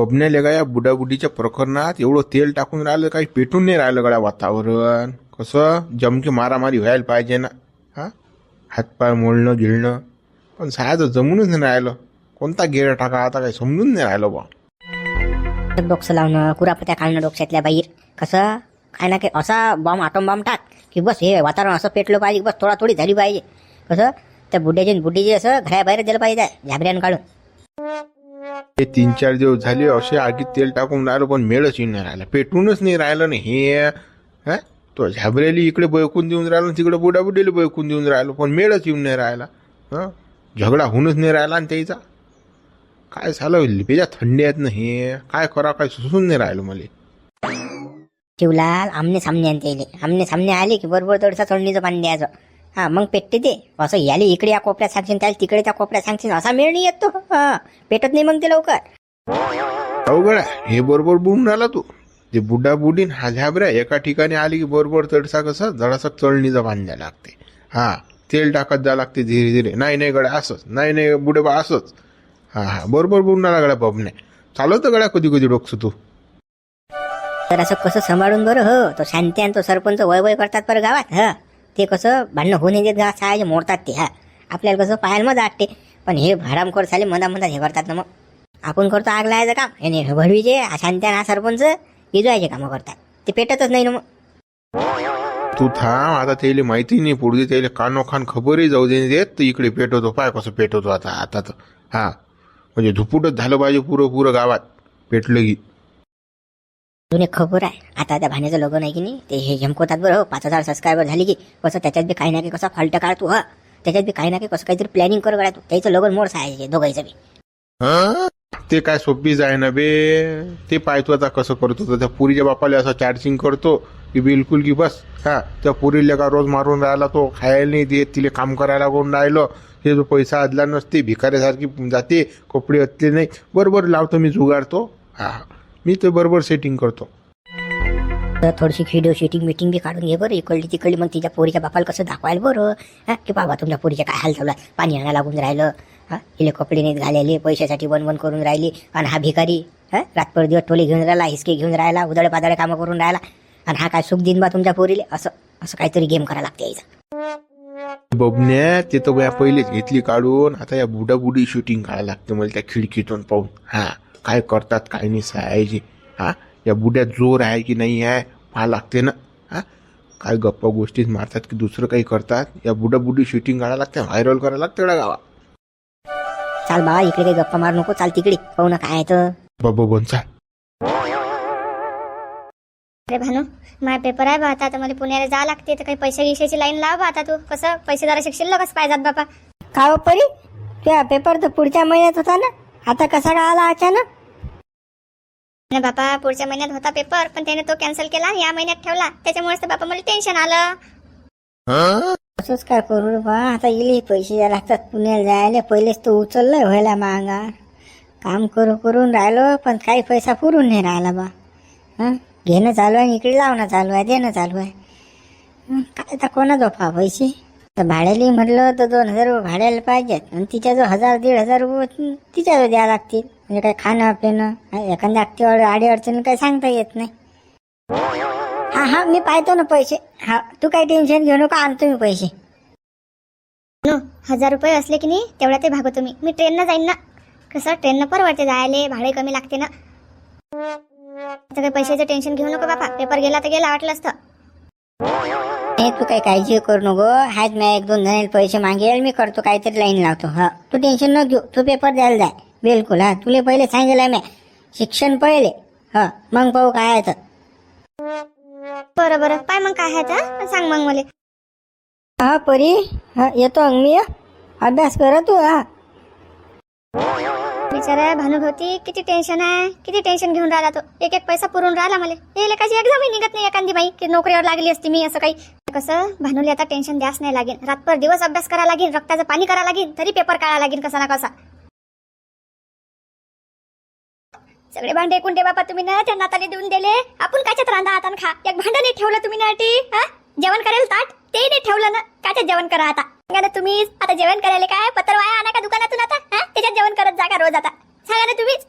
बबण्याले का बुडाबुडीच्या प्रकरणात एवढं तेल टाकून राहिलं काही पेटून नाही राहिलं गड्या वातावरण. कसं? जमके मारामारी व्हायला पाहिजे ना. हा? हातपाय मोडणं गिळणं. पण सायाचं जमूनच नाही राहिलं. कोणता गेर टाका आता काही समजून नाही राहिलं बा बॉक्स लावणं कुरापत्या काढणं डोक्यातल्या बाहेर कसं? काय ना काही असा बॉम्ब आटोम बॉम्ब टाक. की बस हे वातावरण असं पेटलं पाहिजे बस थोडा थोडी झाली पाहिजे. कसं? त्या बुड्याची न बुड्डीची असं घराबाहेर दिलं पाहिजे झाबऱ्यानं काढून. हे तीन चार दिवस झाले असे आगीत तेल टाकून राहिलं पण मेळच येऊन नाही राहिला. पेटूनच नाही राहिलं ना हे. हा? तो झाबरेली इकडे बैकून देऊन राहिलो तिकडे बुडाबुडीला बैकून देऊन राहिलो पण मेळच येऊन नाही राहिला. हा? झगडा होऊनच नाही राहिला आणि त्याचा. काय झालं? लिपेच्या थंडी आहेत ना हे. काय करा काय सुसून नाही राहिलं मला. शिवलाल आमने सामने आणते आमने सामने आले की बरोबर थोडसा थंडीचं पाणी द्यायचं. हा मग पेटते ते. असं याले इकडे या कोपऱ्यात सांगशील त्याला तिकडे त्या कोपऱ्यात सांगशील असा मेळ नाही येत तो. हा पेटत नाही मग ते लवकर. अवघड आहे. हे बरोबर बुडून राहिला तू. ते बुडा बुडीन हा झाबऱ्या एका ठिकाणी आली की बरोबर तडसा कसं जरासं चळणीचं बांधायला लागते. हा तेल टाकत जा लागते धीरे धीरे. नाही नाही गड्या असंच. नाही नाही बुडे बा असंच. हा हा बरोबर बुडून राहिला गड्या बबने. चालवतं गड्या कधी कधी डोकसं तू. तर असं कसं सांभाळून बरं हो. तो शांती आणि तो सरपंच वय वय करतात बरं गावात हा. ते कसं भांडणं होऊन येतात गावात सहायचे मोडतात ते हा. आपल्याला कसं पाहायला मजा वाटते पण हे भाडामखोर झाले मधा मधात हे करतात ना मग. आपण करतो आग लावायचं काम. आणि भरवीचे भडवीचे हा शांती सरपंच इजवायचे कामं करतात. ते पेटतच नाही ना मग. तू थांब आता त्याला माहिती नाही पुढे. त्याला कानोखान खबरही जाऊ दे देत तर इकडे पेटवतो. पाय कसं पेटवतो आता? आता तर हा. म्हणजे धुपुटच झालं पाहिजे पुरं पुरं गावात. पेटलं की. जुने खबर आहे. आता त्या भाण्याचं लोगो आहे की नाही? ते हे झमकवतात बरं हो पाच हजार सबस्क्रायबर झाली की कसं त्याच्यात बी काही ना काही कसं फाल्ट काढ तू हा. त्याच्यात बी काही ना काही कसं काहीतरी प्लॅनिंग करू तू. त्याचं लग्न मोड साहायचे दोघांचं बी. ते काय सोपीच आहे ना बे. ते पाहतो आता कसं करतो? तर त्या पुरीच्या बापाला असं चार्जिंग करतो की बिलकुल की बस. हा. त्या पुरीला का रोज मारून राहिला तो खायला नाही देत तिला काम करायला कोण राहिलं? हे जो पैसा आदला नसते भिकाऱ्यासारखी जाते कपडे असले नाही. बरोबर लावतो मी जुगाडतो हा. मी ते बरोबर सेटिंग करतो. तर थोडीशी व्हिडिओ शूटिंग मिटिंग बी काढून घे बरं इकडली तिकडली. मग तिच्या पोरीच्या बापाला कसं दाखवायला बरं? हा? की बाबा तुमच्या पोरीच्या काय हाल चालू आहे पाणी आणायला लागून राहिलं. हा? इले कपडे नाहीत घालायले पैशासाठी वन करून राहिली. आणि हा भिकारी हा? रातभर दिवस टोले घेऊन राहिला हिसके घेऊन राहिला उदळे पादळे कामं करून राहिला. आणि हा काय सुख दिन बा तुमच्या पोरीले? असं असं काहीतरी गेम करायला लागते यायचं. बबन्या ते तर या पहिलेच घेतली काढून. आता या बुडा बुडी शूटिंग काढायला लागते मला त्या खिडकीतून पाहून. हा काय करतात काय नाही सायाची हा या बुड्यात जोर आहे की नाही आहे पाहा लागते ना. हा काय गप्पा गोष्टीत मारतात की दुसरं काही करतात. या बुडा बुडी शूटिंग काढायला लागते व्हायरल करायला लागते गड्या गावात. चाल बाबा इकडे काही गप्पा मारू नको चाल तिकडे. पाहू ना काय तर. बाबा बोनचा अरे भानू माझा पेपर आहे बा आता आता मला पुण्याला जावं लागते तर काही पैसे गिशाची लाईन लाव बा आता तू. कसं? पैसे जरा शिक्षण कसं पाहिजेत बापा का हो परी? त्या पेपर तर पुढच्या महिन्यात होता ना? आता कसा काय आला अचानक? नाही बापा पुढच्या महिन्यात होता पेपर पण त्याने तो कॅन्सल केला या महिन्यात ठेवला. त्याच्यामुळेच तर बापा मला टेन्शन आलं. असंच काय करू रे बा? आता इले पैसे द्यायला लागतात पुण्याला जायला. पहिलेच तो उचललाय व्हायला मागा. काम करू करून राहिलो पण काही पैसा पुरून नाही राहिला बा. हं? घेणं चालू आहे इकडे लावणं चालू आहे देणं चालू आहे. काय तर कोणा झोपा पैसे? तर भाड्याला म्हटलं तर दोन हजार रुपये भाड्याला पाहिजेत. आणि तिच्या जो हजार दीड हजार रुपये तिच्या द्यावं लागतील. म्हणजे काय खाणं पिणं एखाद्या अगदी आडी अडचणी काही सांगता येत नाही. हा हा मी पाहतो ना पैसे. हा तू काही टेन्शन घेऊ नका आणतो मी पैसे. नो हजार रुपये असले की नाही तेवढ्या ते भागवतो मी. मी ट्रेननं जाईन ना. कसं ट्रेननं परवडते जायला भाडे कमी लागते ना. आता काही पैशाचं टेन्शन घेऊ नको बापा. पेपर गेला तर गेला वाटलं असतं. हे तू काही काळजी करू नको. आहेत मी एक दोन जण पैसे मागेल मी करतो काहीतरी लाईन लावतो. हा. तू टेन्शन न घेऊ. तू पेपर द्यायला जाय बिलकुल हा. तुला पहिले सांगितलं मी शिक्षण पहिले. हा. मग पाहू काय आहे तर. बरं बरं. पाय मग काय आहे तर. सांग मग मला. हा परी. हा येतो अंग मी. अभ्यास कर तू हा. बिचारा भानुभवती किती टेन्शन आहे? किती टेन्शन घेऊन राहिला तो? एक एक पैसा पुरून राहिला मला. हे लेखाची एक्झामही निघत नाही एखादी बाई की नोकरीवर लागली असती मी असं काही. कसं? भानुले आता टेन्शन द्यास नाही लागेल. रातभर दिवस अभ्यास करा लागेल रक्ताचं पाणी करा लागेल तरी पेपर काढा लागेल कसा ना कसा. सगळे भांडे कुंडे बापा तुम्ही ना त्या नाताने देऊन दिले. आपण काच्यात रांधा आता खा. एक भांडं नाही ठेवलं तुम्ही ना टी हा? जेवण करेल ताट? ते नाही ठेवलं ना. काच्यात जेवण करा आता. सांगा ना तुम्ही आता जेवण करायला काय? पत्र वाया आणा का दुकानातून आता? हा? त्याच्यात जेवण करत जा का रोज आता. सांगा ना तुम्हीच.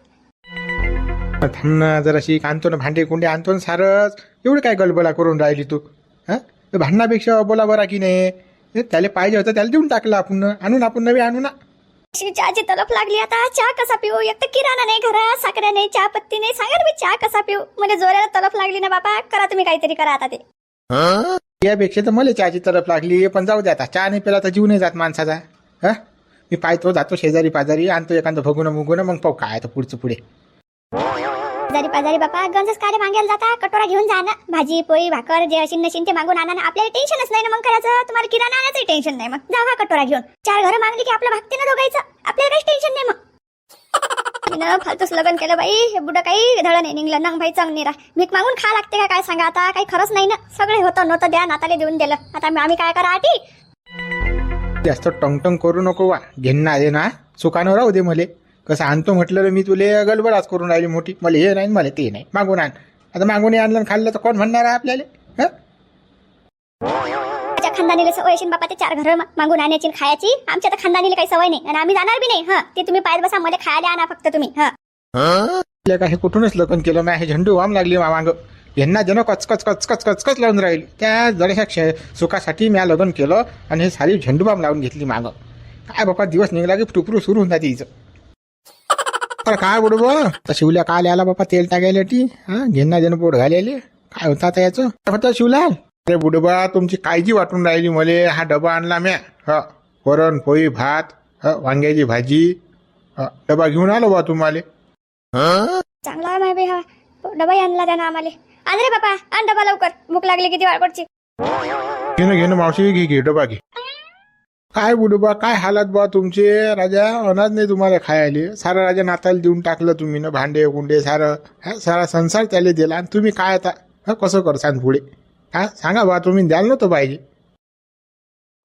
थांब ना जराशी आणतो ना भांडे कुंडे आणतो ना सारच. एवढं काय गलबला करून राहिली तू? हा? भांडणापेक्षा बोला बरा की नाही? हे त्याला पाहिजे होतं त्याला देऊन टाकलं आपण. आणून आपण नवी आणू ना. अशी चहाची तलप लागली आता. चहा कसा पिऊ? एक तर किराणा नाही घरात साखऱ्या नाही चहा पत्ती नाही. सांगा ना मी चहा कसा पिऊ? म्हणजे जोराला तलप लागली ना बाबा करा तुम्ही काहीतरी करा आता ते. यापेक्षा तर मला चहाची तरफ लागली. पण जाऊ दे आता. चहा नाही पेला तर जीव नाही जात माणसाचा. हा? मी पाहतो जातो शेजारी पाजारी आणतो एखादं भगुन मुगुन मग पाहू काय आता पुढचं पुढे. जरी पाजारी बापा गंजच काढे मागायला जाता कटोरा घेऊन जा ना. भाजी पोळी भाकर जे अशी नशीन ते मागून आणा ना. आपल्याला टेन्शनच नाही ना मग करायचं. तुम्हाला किराणा आणायचं टेन्शन नाही मग. जावा कटोरा घेऊन. चार घरं मागली की आपलं भागते ना दोघायचं आपल्याला काहीच टेन्शन नाही मग. तिनं फालतूच लग्न केलं बाई. हे बुडं काही धडं नाही. निघलं. ना भाई चांग निरा. भीक मागून खा लागते का? काय सांगा आता? काही खरंच नाही ना. सगळे होतं. नव्हतं द्या. नाताले देऊन दिलं. आता आम्ही काय करा आटी? जास्त टंगटंग करू नको वा. घेणं दे ना. सुकानं राहू दे मले. कसं आणतो म्हटलं रे मी तुले. गडबडाच करून राहिली मोठी. मला हे नाही मला ते नाही. मागून आण. आता मागून आणलं खाल्लं तर कोण म्हणणार आहे आपल्याला? हं? माझ्या खानदानीला सवय असेल बापा ते चार घर मागून आणायची खायची. आमच्या तर खानदानीला काही सवय नाही. आणि आम्ही जाणार बी नाही हा. ते तुम्ही पायत बसा मध्ये खायला आणा फक्त तुम्ही हा. काय कुठूनच लग्न केलं मी हे झेंडू वाम लागली मा मागं. यांना जण कचकच कचकच कचकच लावून राहील. त्या जराशा क्षे सुखासाठी मी लग्न केलं आणि हे सारी झेंडू बाम लावून घेतली मागं. काय बापा दिवस निघला की टुपरू सुरू होऊन जाते हिचं. तर काय बरोबर तर शिवल्या काल आला बापा तेल टाकायला टी हा? घेणं जण पोट घालेले काय होता आता याचं? होतं शिवलाल अरे बुडबा तुमची काळजी वाटून राहिली मले. हा डबा आणला म्या. हा वरण पोळी भात हा वांग्याची भाजी हा डबा घेऊन आलो बा तुम्हाला. चांगला आहे हा. डबाही आणला त्यानं आम्हाला. आण रे बापा आण डबा लवकर. भूक लागली किती वाळपडची घेणं घेणं मावशी घे घे डबा घे. काय बुडबा काय हालात बा तुमचे? राजा अनाज नाही तुम्हाला खायले. सारं राजा नाताला देऊन टाकलं तुम्ही ना भांडे कुंडे सारं. सारा संसार त्याला दिला. आणि तुम्ही काय आता? कसं करसान पुढे? हा सांगा बा तुम्ही द्याल नव्हतं पाहिजे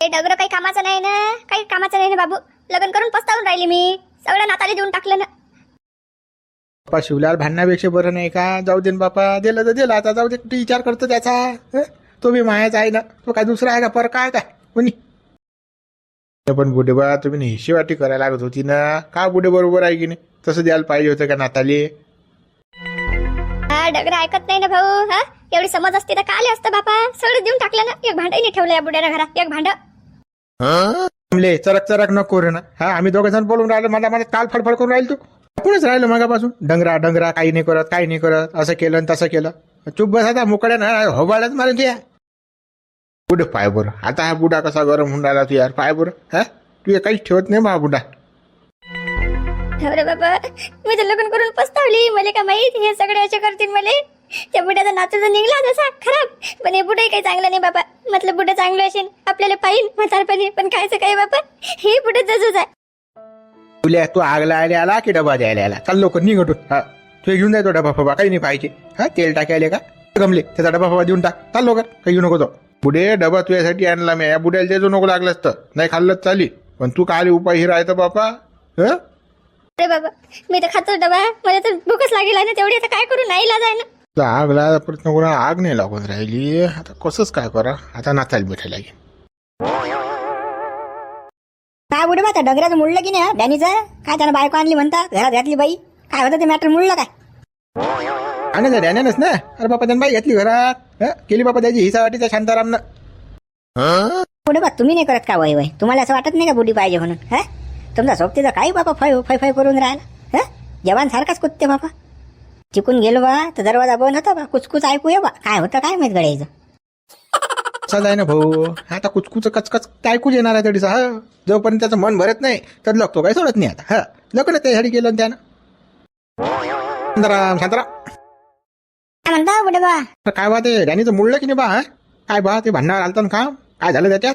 हे डगर काही कामाचं नाही ना? काही कामाचं नाही ना बाबू? लग्न करून पस्तावून राहिली मी. सगळं नाताले देऊन टाकलं ना. बापा शिवलाल भांडण्यापेक्षा बरं नाही का? जाऊ दे न बापा दिलं तर दिलं. आता जाऊ दे कुठे विचार करतो त्याचा? हं? तो बी मायाचा आहे ना. तो काय दुसरा आहे का? पर काय काय? कोणी? पण बुडे बा तुम्ही हिशेवाटी करायला लागत होती ना. का बुडे बरोबर आहे की नाही? तसं द्यायला पाहिजे होतं का नाताले? काय डगर ऐकत नाही ना भाऊ हा? एवढी समज असते तर काले असतं बापा? सगळं देऊन टाकलं ना. एक भांडही नाही ठेवलं या बुड्याला घरात. एक भांड. थांबले चरक चरक नको रे ना. हा आम्ही दोघं जण बोलून राहिलो मला मला काल फडफड करून राहील तू. आपणच राहिलो मगापासून. डंगरा डंगरा काही नाही करत काही नाही करत. असं केलं आणि तसं केलं. चुप बस आता मुकड्या ना होबाळच मारून घ्या बुड पाय बरं. आता हा बुडा कसा गरम होऊन राहिला तू यार पाय बरं. हा? तू काहीच ठेवत नाही बा बुडा. अरे बाबा मी तर लग्न करून पस्तावली. मला का माहीत हे सगळे असे करतील मला? त्या बुड्याचा नातू जर निघला जसा खराब. पण हे बुडे काही चांगलं नाही बाबा. म्हटलं बुडं चांगलं असेल आपल्याला पाहिजे म्हातारपणी. पण खायचं काय बाबा? हे बुडं जजूच आहे. तुला तू आग लायला आला की डबा द्यायला आला? चाल लवकर निघटून हा. तू घेऊन जायचो डबा फबा काही नाही पाहिजे. हा तेल टाकायला का? गमले. त्याचा डबा फबा देऊन टाक. चाल लवकर. काही घेऊ नको तो. बुडे डबा तुझ्यासाठी आणला मी. या बुड्याला त्याचं नको लागलं असतं. नाही खाल्लंच चाली पण तू काल उपाय ही राहतं बापा? हं? अरे बाबा मी तर खातो डबा. मला तर भूकच लागेल आहे ना तेवढी आता काय करू? नाही लाज आहे ना तर आग लागा प्रयत्न करून आग नाही लागून राहिली. आता कसंच काय करा? आता नाचायला भेटायला लागेल. काय बुडे बा त्या डगऱ्याचं मुडलं की नाही हा? डॅनीचं? काय त्यानं बायको आणली म्हणता घरात घातली बाई? काय होतं ते मॅटर मुडलं काय? आणि जर यानेच ना? अरे बापा त्यानं बाई घेतली घरात. हं? केली बापा त्याची हिसावाटीचा शांतारामनं. बुडे बा तुम्ही नाही करत का वय वय? तुम्हाला असं वाटत नाही का बुडी पाहिजे म्हणून? हा? तुमचा सोबतीचा काही बापा फै फै फै करून राहिला. हा? जवान सारखाच कुत्ते बापा चिकून गेलो बा तर दरवाजा बंद होता बा. कुचकुच ऐकू ये बा. काय होतं काय माहीत गड्याचं? आहे ना भाऊ. आता कुचकुच कचकच काय ऐकूच येणार आहे तडीचा. हा? जोपर्यंत त्याचं मन भरत नाही तर लगतो काही सोडत नाही आता. हा? लग्न त्यासाठी केलं ना त्यानं. शांताराम शांताराम. काय म्हणता बुडे बा तर काय बा ते रॅनीचं मुळलं की नाही बा हा? काय बा ते भांडणावर आलतं ना काम? काय झालं त्याच्यात?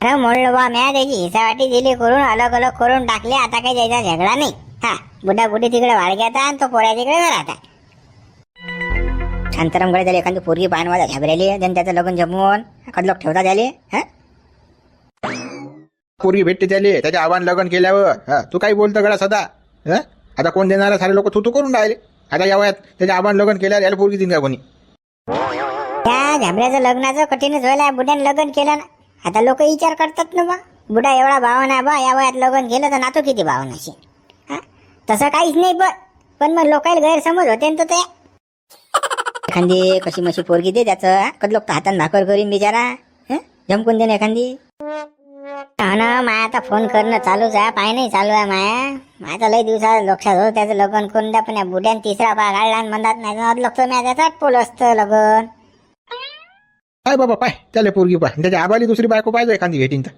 अरे म्हणलं बा म्या त्याची हिसावाटी दिली करून अलग अलग करून टाकले आता काही त्याचा झगडा नाही. हा बुड्या बुडी तिकडे वाळग्यात आणि तो पोऱ्या तिकडे घरात आहे. शांतारामकडे त्याला एखादी पोरगी पाहणवाजा घाबरेली त्यांनी त्याचं लग्न जमवून कदलोक ठेवता त्याले हा? पोरगी भेटते त्याले त्याच्या आव्हान लग्न केल्यावर हा तू काही बोलतो गडा सदा हा? आता कोण देणार सारे लोक तू तू करून राहिले. आता या वयात त्याच्या आव्हान लग्न केल्यावर याला पोरगी देईन का कोणी? त्या झाबऱ्याचं लग्नाचं कठीणच व्हायला बुड्यानं लग्न केलं ना. आता लोक विचार करतात ना बा. बुडा एवढा भावना बा या वयात लग्न केलं तर नातो किती भावना असेल हा? तसं काहीच नाही पण पण मग लोकायला गैरसमज होते ना तर ते एखादी कशी मशी पोरगी दे त्याचं कधी लोक हातान भाकर करीन बिचारा जमकून दे ना एखादी. हा ना माया आता फोन करणं चालूच आहे पाय नाही चालू आहे माया. माझा लय दिवसा लक्षात होतं त्याचं लग्न करून द्या पण या बुड्यान तिसरा पा काढला आणि म्हणतात नाही लक्ष नाही त्याचा पोल असतं लग्न. काय बाबा पाय. त्याला पोरगी पाय. त्याच्या आबाली दुसरी बायको पाहिजे एखादी भेटीन तर.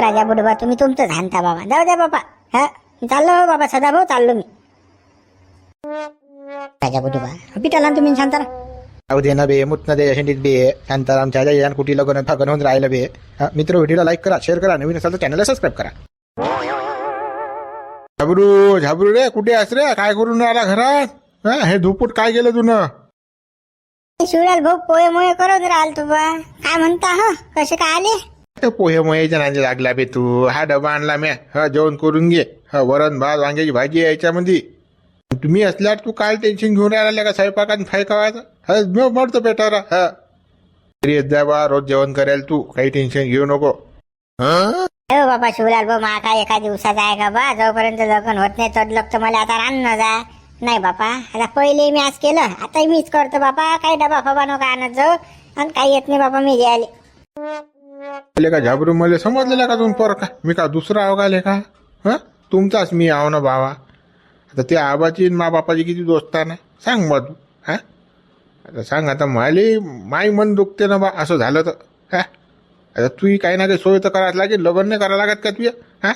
राजा बुडबा तुम्ही तुमचं झानता बाबा. जाऊ द्या बाबा. हा? चाललो हो बाबा सदाभाऊ चाललो मी. राजा बुडबा. पिटाला ना तुम्ही शांतारा. अहो दे ना बे मुत दे शेंडीत बे शांतारामच्या यान कुठे लग्न फगन होऊन राहिलं बे. हा, मित्र व्हिडिओला लाईक करा शेअर करा नवीन असाल तर चॅनलला सबस्क्राईब करा. झाबरू झाबरू रे कुठे आहेस रे? काय करून राहिला घरात? हा, हे धुपूट काय केलं तुनं? शिवलाल भाऊ पोहे मोहे करत राहाल तू बा. काय म्हणता ह? कसे काय आले? ते पोहे मोहेच्या नांदी लागला बे तू. हा डबा आणला म्या. हा जेवण करून घे. हा वरण भात वांग्याची भाजी आहे याच्यामध्ये. तुम्ही असल्यावर तू काय टेन्शन घेऊन राहिला का स्वयंपाकात फाय खावायचा हा मग मरतो पेटारा हा. घरी येत जा बा रोज जेवण करेल तू. काही टेन्शन घेऊ नको. हा? हो बाबा शिवलाल भाऊ मा काय एका दिवसाचा आहे का बा? जोपर्यंत लग्न होत नाही तर लग्न मला आता राहणं जा. नाही बापा आता पहिले मी आज केलं आता मीच करतो बापा काही डबा फबा नको आणत जाऊ आणि काही येत नाही बापा मी घ्यायला का झाबरू मला समजलेला का तुम्ही पर का? मी का दुसरा आहो का? लेखा हा? तुमचाच मी आहो ना बाबा आता ते आबाची मा बापाची किती दोस्ताना? सांग मग तू हा? आता सांग आता माले माई मन दुखते ना बा असं झालं तर हा? आता तू काही ना काही सोय तर करायला लागेल लग्न नाही करायला लागत का तुझ्या हा?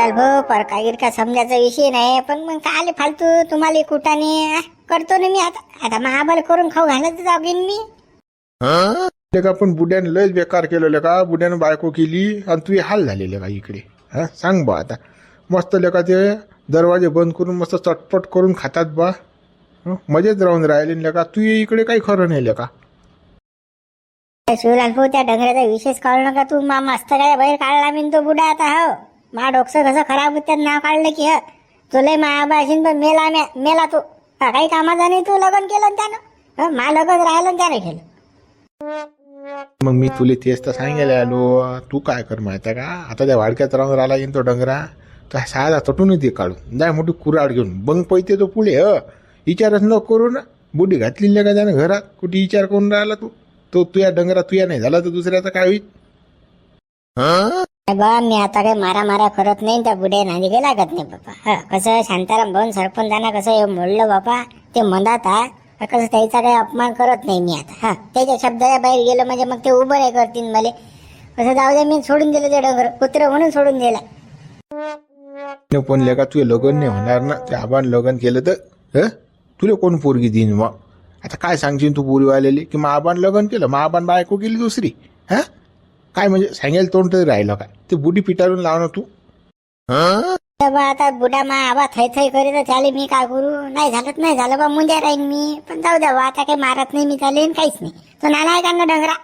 चल भाऊ पर काही का समजायचा विषय नाही पण मग काय आले फालतू तुम्हाला कुठाने करतो ना मी आता. आता महाबल करून खाऊ घालत जागीन मी. का पण बुड्यानं लयच बेकार केलेलं का बुड्यानं बायको केली आणि तुझे हाल झालेले का इकडे. हा? सांग बा आता. मस्त लेका ते दरवाजे बंद करून मस्त चटपट करून खातात बा? मजेत राहून राहिले लेका. तू इकडे काही खरं नाही लेका. शिवलाल भाऊ त्या डंगऱ्याचा विशेष काढू नका तू मा मस्त काय बाहेर काढला मी तो बुडा आता हो. मा डोकसं कसं खराब होत त्यात नाव काढलं की ह तो मायाबा असेल पण मेला म्या मेला तू. हा, काही कामाचा नाही तू लग्न केलं त्यानं. मा लगन राहिलं त्याने केलं. मग मी तुले तेच तर सांगायला आलो. तू काय कर माहिती का? आता त्या वाडक्यात राहून राहिला येईन तो डंगरा तर साधा तटून ते काढून. जाय मोठी कुराड घेऊन. बंग पैते तो पुढे ह. विचारच न करू ना. बुडी घातली का त्यानं घरात? कुठे विचार करून राहिला तू? तो तुया डंगरा तुया नाही झाला तर दुसऱ्याचा काय होईल? हं? बा मी आता काही मारा मारा करत नाही त्या पुढे नाही काही लागत नाही बापा कसं शांताराम भाऊन सरपंचांना कसं हे मोडलं बापा ते मनात हा कसं त्याचा काही अपमान करत नाही मी आता हा त्याच्या शब्दाच्या बाहेर गेलं म्हणजे मग ते उभं नाही करतील मला कसं जाऊ दे मी सोडून दिलं ते डोंगर कुत्र म्हणून सोडून दिला न पण लेका तुझे लग्न नाही होणार ना ते आव्हान लग्न केलं तर तुला कोण पोरगी देईन मग आता काय सांगशील तू पोरी आलेली की मग आबान लग्न केलं मग आव्हान बायको केली दुसरी हा काय म्हणजे सांगेल तोंड तरी राहिलं काय? ते बुडी पिटाळून लाव ना तू. हं? तर बा आता बुडा मा आबा थै थै करीत चाले मी काय करू? नाही झालं तर नाही झालं बा मुंद्या राहीन मी. पण जाऊ द्या बा आता काही मारत नाही मी चालेन काहीच नाही. तो नाना आहे का ना डंगरा?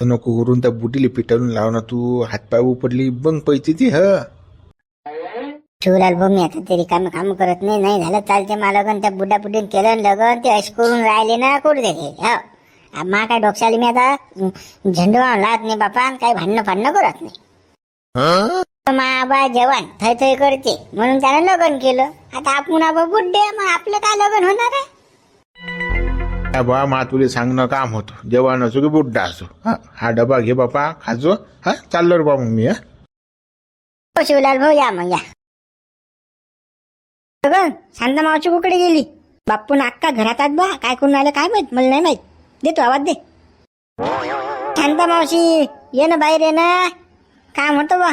तर नको करून त्या बुटीला पिटाळून लाव ना तू. हातपाय उपडली बंग पैती ती ह. शिवलाल भाऊ मी आता ते रिकामी काम करत नाही. नाही झालं चालते मला लगन त्या बुड्या बुड्डीन केलं लगन ते अश करून राहिले ना करू दे हो. आ, मा काय डोक्याला मी आता झेंडू लावत नाही बापा काही भांडणं फाडणं करत नाही. हं? मा आबा जवान थै थै करते म्हणून त्यानं लग्न केलं. आता आपण आबा बुड्डे मग आपलं काय लग्न होणार आहे? बा मा तुला सांगणं काम होतं. जेवण असो की बुड्डा असो. हा? डबा घे बापा खाजो. हा? चाललो रे बा मग मी हा? शिवलाल भाऊ या मग या. शांता मावशी कुकडे गेली? बापून अक्का घरात आत बा काय करून आलं काय माहीत? मला नाही माहीत. देतो आवाज दे. शांता मावशी ये ना बाहेर ये ना. काय म्हणतो बा?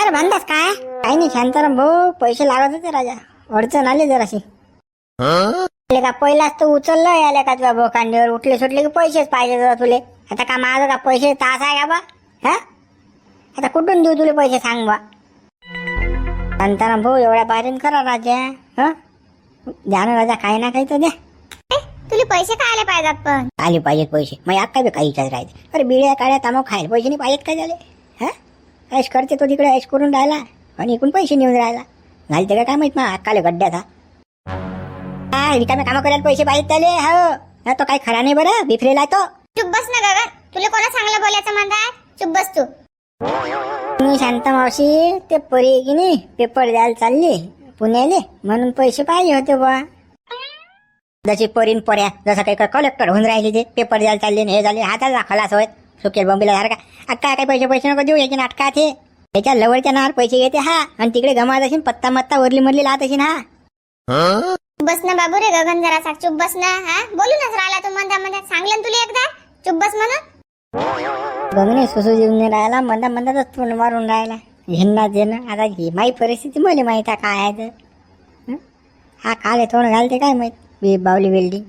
अरे बांधास काय? काही नाही शांताराम भाऊ पैसे लागत होते राजा. अडचण आली जराशी. आले का? पहिलाच तर उचललं याले का तुझ्या कांडीवर उठले सुटले की पैसेच पाहिजे तुला तुले. आता का माझं का पैसे? तास आहे का बा? हा? आता कुठून देऊ तुले पैसे सांग बा? शांताराम भाऊ एवढ्या बाहेरून करा राजा. हा? द्या ना राजा काही ना काही तर द्या. पैसे काय आले पाहिजेत पण. आले पाहिजेत पैसे. मग अक्का बी काही विचार राहते अरे बिड्या काळ्या तामो खायला पैसे नाही पाहिजेत काय झाले? हा? ऐश करते तो तिकडे ऐश करून राहिला आणि इकडून पैसे नेऊन राहिला. घालते का काय माहीत मग अक्काले गड्ड्यात हा रिकामे कामं करायला पैसे पाहिजेत त्याले हो. तो काही खरा नाही बरं बिफरेला तो. चुप बस ना गगन. तुला कोणा चांगलं बोलायचं म्हणतात? चुप बस तू. तुम्ही शांता मावशी ते परी की नाही पेपर द्यायला चालली पुण्याले म्हणून पैसे पाहिजे होते बा जशी परीन पर्या जसं काही कलेक्टर होऊन राहिले ते पेपर द्यायला चालले हे झाले हाताला खलास होत सुकेल बॉम्बेला सारखा अक्का काही पैसे पैसे नको देऊ याचे नाटकात हे त्याच्या लवडच्या नावावर पैसे येते हा. आणि तिकडे गमात असेल पत्ता मत्ता वरली मरली लात असेल हा. बस ना बाबू रे गगन जरा साक चुप बस ना हा. बोलूनच राहिला तू मंदा मंदा. सांगलं तुला एकदा? चुप बस म्हणून. गगने सुसू देऊन राहिला मंदा मंदाच तोंड मारून राहिला. घेणं देणं आता ही माही परिस्थिती मला माहीत आहे काय आहे तर हं? हा काले तोंड घालते काय माहीत? बी बावली वेल्डी.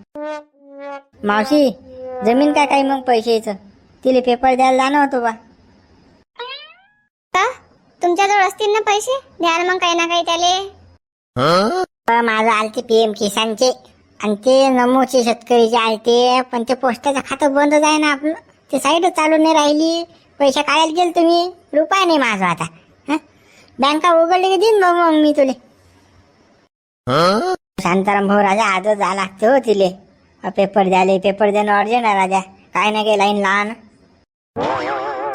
मावशी जमीन काय काही मग पैशाचं तिले पेपर द्यायला जाणं होतो बा. का? तुमच्याजवळ असतील ना पैसे? द्या ना मग काही ना काही त्याले. माझं आलते पीएम किसानचे. आणि ते नमोचे शेतकरीचे आलते पण ते पोस्टाचं खातं बंदच आहे ना आपलं. ते साईडच चालू नाही राहिली. पैसे काढायला गेले तुम्ही. रुपया नाही माझा आता? बँका उघडली की देईन मग मी तुले. शांताराम भाऊ राजा आजच जा लागते हो तिले. अ, पेपर द्याले पेपर देणं अर्जंट आहे राजा. काय ना काही लाईन लहान.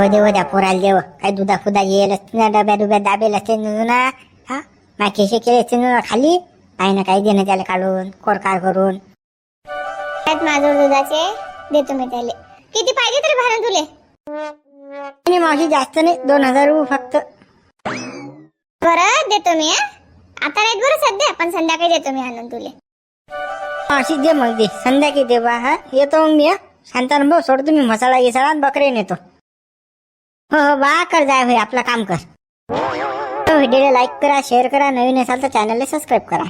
हो देव द्या पोराला देव. काय दुधा फुदा येईल असते ना डब्या डुब्या दाबेल असते ना हा? मा केसे केले असते ना खाली? काही ना काही देणं त्याला काढून कोरकार करून. आहेत माझ्याजवळ दुधाचे देतो मी त्याले. किती पाहिजे तरी भाडं तुले. आणि मावशी जास्त नाही. दोन हजार फक्त. बरं देतो मी हं? आता नाहीत बरं सध्या पण संध्याकाळी देतो मी आणून तुले. मावशी दे मग दे. संध्याकाळी दे बा हा. येतो मग मी शांत अनुभव भाऊ सोडतो मी मसाला गिसाळा आणि बकरे नेतो. हो हो बा कर जाय भाई आपलं काम कर. हो, व्हिडिओला लाईक करा शेअर करा. नवीन असाल तर चॅनलला सबस्क्राईब करा.